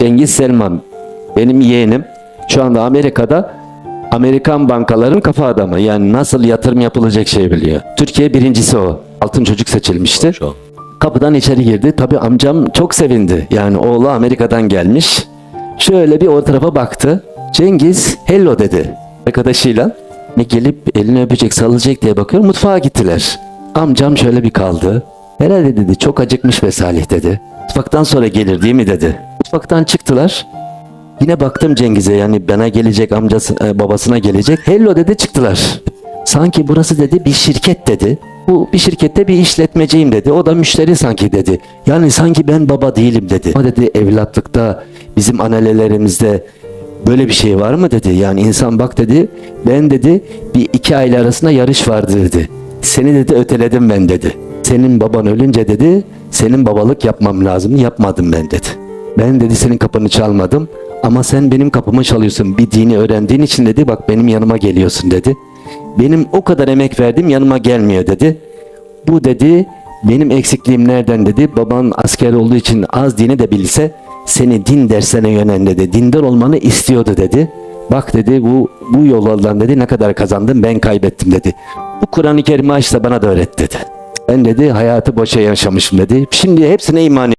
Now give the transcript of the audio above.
Cengiz Selman benim yeğenim şu anda Amerika'da Amerikan bankaların kafa adamı. Yani nasıl yatırım yapılacak şey biliyor. Türkiye birincisi o. Altın çocuk seçilmişti. Kapıdan içeri girdi. Tabii amcam çok sevindi. Yani oğlu Amerika'dan gelmiş. Şöyle bir o tarafa baktı. Cengiz hello dedi. Arkadaşıyla ne gelip elini öpecek sallayacak diye bakıyor. Mutfağa gittiler. Amcam şöyle bir kaldı. Herhalde dedi çok acıkmış be Salih dedi. Mutfaktan sonra gelir değil mi dedi. Mutfaktan çıktılar. Yine baktım Cengiz'e yani bana gelecek amcası e, babasına gelecek. Hello dedi çıktılar. Sanki burası dedi bir şirket dedi. Bu bir şirkette bir işletmeciyim dedi. O da müşteri sanki dedi. Yani sanki ben baba değilim dedi. Ama dedi evlatlıkta bizim annelerimizde böyle bir şey var mı dedi. Yani insan bak dedi ben dedi bir iki aile arasında yarış vardı dedi. Seni dedi öteledim ben dedi. Senin baban ölünce dedi senin babalık yapmam lazım yapmadım ben dedi. Ben dedi senin kapını çalmadım ama sen benim kapımı çalıyorsun. Bir dini öğrendiğin için dedi bak benim yanıma geliyorsun dedi. Benim o kadar emek verdim yanıma gelmiyor dedi. Bu dedi benim eksikliğim nereden dedi. Baban asker olduğu için az dini de bilse seni din dersine yönlendirdi. Dindar olmanı istiyordu dedi. Bak dedi bu bu yollardan dedi ne kadar kazandım ben kaybettim dedi. Bu Kur'an-ı Kerim'i aç da bana da öğret dedi. Ben dedi hayatı boşa yaşamışım dedi. Şimdi hepsine iman